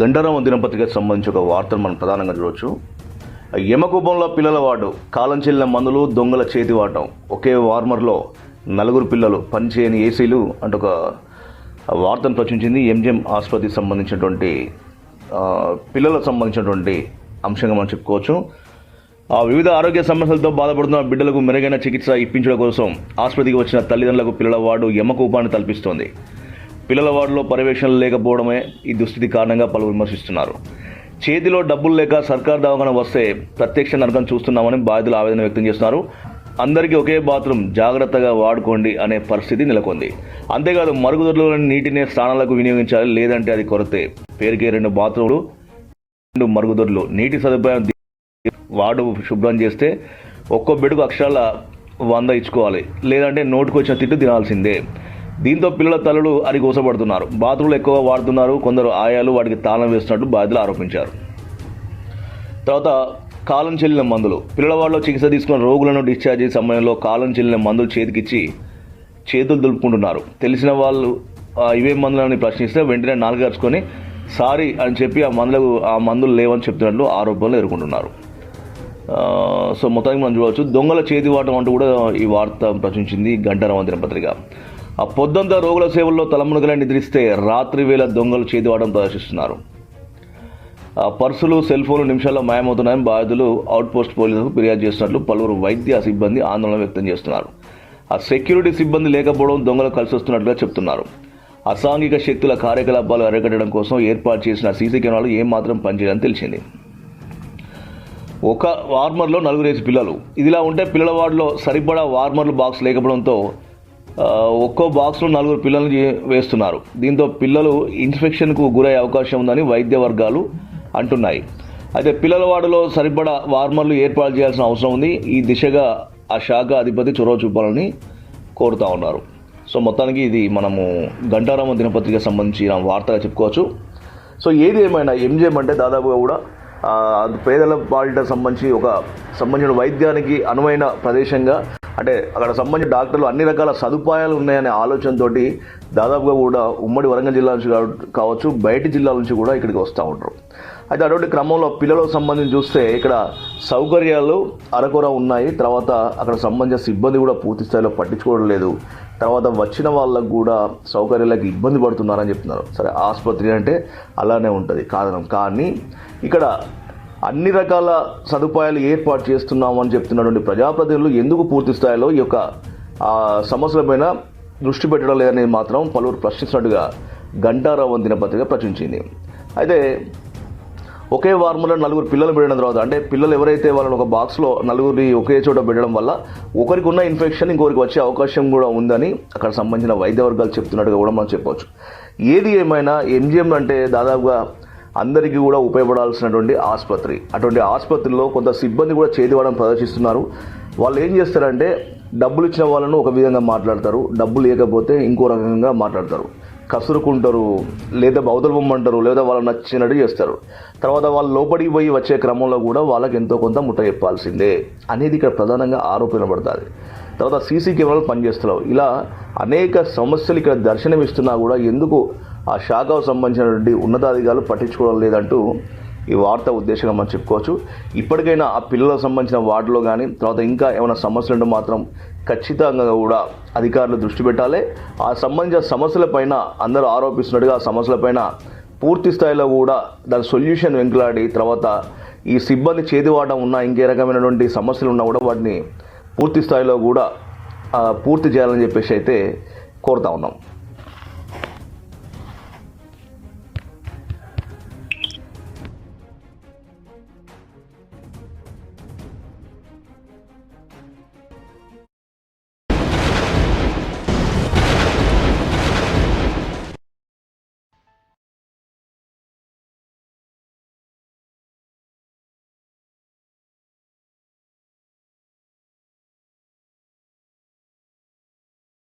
గండరామ దినపత్రికకు సంబంధించి ఒక వార్తను మనం ప్రధానంగా చూడవచ్చు. యమకూపంలో పిల్లల వాడు కాలం చెల్లిన మందులు దొంగల చేతి వాడటం. ఒకే వార్మర్లో నలుగురు పిల్లలు పనిచేయని ఏసీలు అంటూ ఒక వార్తను ప్రచురించింది. ఎంజిఎం ఆసుపత్రికి సంబంధించినటువంటి పిల్లలకు సంబంధించినటువంటి అంశంగా మనం చెప్పుకోవచ్చు. ఆ వివిధ ఆరోగ్య సమస్యలతో బాధపడుతున్న బిడ్డలకు మెరుగైన చికిత్స ఇప్పించడం కోసం ఆసుపత్రికి వచ్చిన తల్లిదండ్రులకు పిల్లల వార్డు యమకూపాన్ని తలపిస్తోంది. పిల్లల వార్డులో పర్యవేక్షణ లేకపోవడమే ఈ దుస్థితి కారణంగా పలు విమర్శిస్తున్నారు. చేతిలో డబ్బులు లేక సర్కార్ దవాఖాన వస్తే ప్రత్యక్ష నరకం చూస్తున్నామని బాధితులు ఆవేదన వ్యక్తం చేస్తున్నారు. అందరికీ ఒకే బాత్రూమ్ జాగ్రత్తగా వాడుకోండి అనే పరిస్థితి నెలకొంది. అంతేకాదు మరుగుదొడ్లలోని నీటిని స్నానాలకు వినియోగించాలి లేదంటే అది కొరతే. పేరుకే రెండు బాత్రూములు రెండు మరుగుదొడ్లు. నీటి సదుపాయం వార్డు శుభ్రం చేస్తే ఒక్కో బెడ్కు అక్షరాల వంద ఇచ్చుకోవాలి. లేదంటే నోటుకు వచ్చిన తిట్టు తినాల్సిందే. దీంతో పిల్లల తల్లులు అరి గోసపడుతున్నారు బాత్రూంలు ఎక్కువ వాడుతున్నారు. కొందరు ఆయాలు వాటికి తాళం వేస్తున్నట్టు బాధితులు ఆరోపించారు. తర్వాత కాలం చెల్లిన మందులు. పిల్లలవాడలో చికిత్స తీసుకున్న రోగులను డిశ్చార్జ్ చేసే సమయంలో కాలం చెల్లిన మందులు చేతికిచ్చి చేతులు దులుపుకుంటున్నారు. తెలిసిన వాళ్ళు ఇవే మందులని ప్రశ్నిస్తే వెంటనే నాలుగర్చుకొని సారీ అని చెప్పి ఆ మందులకు ఆ మందులు లేవని చెప్తున్నట్లు ఆరోపణలు ఎదుర్కొంటున్నారు. సో మొత్తానికి మనం చూడవచ్చు. దొంగల చేతి వాటం అంటూ కూడా ఈ వార్త ప్రచురించింది గంటరామ దినపత్రిక ఆ పొద్దంతా రోగుల సేవల్లో తలమునగలని నిద్రిస్తే రాత్రి వేళ దొంగలు చేతి ప్రదర్శిస్తున్నారు. ఆ పర్సులు సెల్ ఫోన్లు నిమిషాల్లో మాయమవుతున్నాయని బాధితులు అవుట్ పోస్ట్ పోలీసులకు ఫిర్యాదు చేస్తున్నట్లు పలువురు వైద్య సిబ్బంది ఆందోళన వ్యక్తం చేస్తున్నారు. ఆ సెక్యూరిటీ సిబ్బంది లేకపోవడం దొంగలు కలిసి వస్తున్నట్లుగా చెప్తున్నారు. అసాంఘిక శక్తుల కార్యకలాపాలు అరికట్టడం కోసం ఏర్పాటు చేసిన సీసీ కెమెరాలు ఏమాత్రం పనిచేయదని తెలిసింది. ఒక వార్మర్లో నలుగురేసి పిల్లలు. ఇదిలా ఉంటే పిల్లల వార్డులో సరిపడా వార్మర్లు బాక్స్ లేకపోవడంతో ఒక్కో బాక్స్లో నలుగురు పిల్లల్ని వేస్తున్నారు. దీంతో పిల్లలు ఇన్ఫెక్షన్కు గురయ్యే అవకాశం ఉందని వైద్య వర్గాలు అంటున్నాయి. అయితే పిల్లల వార్డులో సరిపడా వార్మర్లు ఏర్పాటు చేయాల్సిన అవసరం ఉంది. ఈ దిశగా ఆ శాఖ అధిపతి చొరవ చూపాలని కోరుతా ఉన్నారు. సో మొత్తానికి ఇది మనము గంటారామ దినపత్రిక సంబంధించిన వార్తగా చెప్పుకోవచ్చు. సో ఏది ఏమైనా ఎంజిఎం అంటే దాదాపుగా కూడా పేదల పాలిట సంబంధించి ఒక సంబంధించిన వైద్యానికి అనువైన ప్రదేశంగా అంటే అక్కడ సంబంధించిన డాక్టర్లు అన్ని రకాల సదుపాయాలు ఉన్నాయనే ఆలోచనతో దాదాపుగా కూడా ఉమ్మడి వరంగల్ జిల్లా నుంచి కావచ్చు బయటి జిల్లాల నుంచి కూడా ఇక్కడికి వస్తూ ఉంటారు. అయితే అటువంటి క్రమంలో పిల్లలకు సంబంధించి చూస్తే ఇక్కడ సౌకర్యాలు అరకొర ఉన్నాయి. తర్వాత అక్కడ సంబంధించిన సిబ్బంది కూడా పూర్తి స్థాయిలో పట్టించుకోవడం లేదు. తర్వాత వచ్చిన వాళ్ళకు కూడా సౌకర్యాలకు ఇబ్బంది పడుతున్నారని చెప్తున్నారు. సరే ఆసుపత్రి అంటే అలానే ఉంటుంది. కాదనం కానీ ఇక్కడ అన్ని రకాల సదుపాయాలు ఏర్పాటు చేస్తున్నామని చెప్తున్నటువంటి ప్రజాప్రతినిధులు ఎందుకు పూర్తి స్థాయిలో ఈ యొక్క సమస్యలపైన దృష్టి పెట్టడం లేదని మాత్రం పలువురు ప్రశ్నిస్తున్నట్టుగా గంటారావు దినపత్రిక ప్రచురించింది. అయితే ఒకే వార్మలో నలుగురు పిల్లలు పెట్టడం తర్వాత అంటే పిల్లలు ఎవరైతే వాళ్ళని ఒక బాక్స్లో నలుగురిని ఒకే చోట పెట్టడం వల్ల ఒకరికి ఉన్న ఇన్ఫెక్షన్ ఇంకొకరికి వచ్చే అవకాశం కూడా ఉందని అక్కడ సంబంధించిన వైద్య వర్గాలు చెప్తున్నట్టుగా కూడా మనం చెప్పవచ్చు. ఏది ఏమైనా ఎంజిఎం అంటే దాదాపుగా అందరికీ కూడా ఉపయోగపడాల్సినటువంటి ఆసుపత్రి. అటువంటి ఆసుపత్రిలో కొంత సిబ్బంది కూడా చేతివాడని ప్రదర్శిస్తున్నారు. వాళ్ళు ఏం చేస్తారంటే డబ్బులు ఇచ్చిన వాళ్ళను ఒక విధంగా మాట్లాడతారు. డబ్బు లేకపోతే ఇంకో రకంగా మాట్లాడతారు. కసురుకుంటారు లేదా బౌద్ధమంటారు లేదా వాళ్ళకి నచ్చినట్టు చేస్తారు. తర్వాత వాళ్ళు లోపలికి పోయి వచ్చే క్రమంలో కూడా వాళ్ళకి ఎంతో కొంత ముట్ట చెప్పాల్సిందే అనేది ఇక్కడ ప్రధానంగా ఆరోపణపడుతుంది తర్వాత సీసీ కెమెరాలు పనిచేస్తున్నావు. ఇలా అనేక సమస్యలు ఇక్కడ దర్శనమిస్తున్నా కూడా ఎందుకు ఆ శాఖకు సంబంధించినటువంటి ఉన్నతాధికారులు పట్టించుకోవడం లేదంటూ ఈ వార్త ఉద్దేశంగా మనం చెప్పుకోవచ్చు. ఇప్పటికైనా ఆ పిల్లలకు సంబంధించిన వార్డులో కానీ తర్వాత ఇంకా ఏమైనా సమస్యలు ఉంటే మాత్రం ఖచ్చితంగా కూడా అధికారులు దృష్టి పెట్టాలి. ఆ సంబంధించిన సమస్యలపైన అందరూ ఆరోపిస్తున్నట్టుగా ఆ సమస్యలపైన పూర్తి స్థాయిలో కూడా దాని సొల్యూషన్ వెంకలాడి తర్వాత ఈ సిబ్బంది చేతివాటం ఉన్న ఇంకే రకమైనటువంటి సమస్యలు ఉన్నా కూడా వాటిని పూర్తి స్థాయిలో కూడా పూర్తి చేయాలని చెప్పేసి అయితే కోరుతా ఉన్నాం.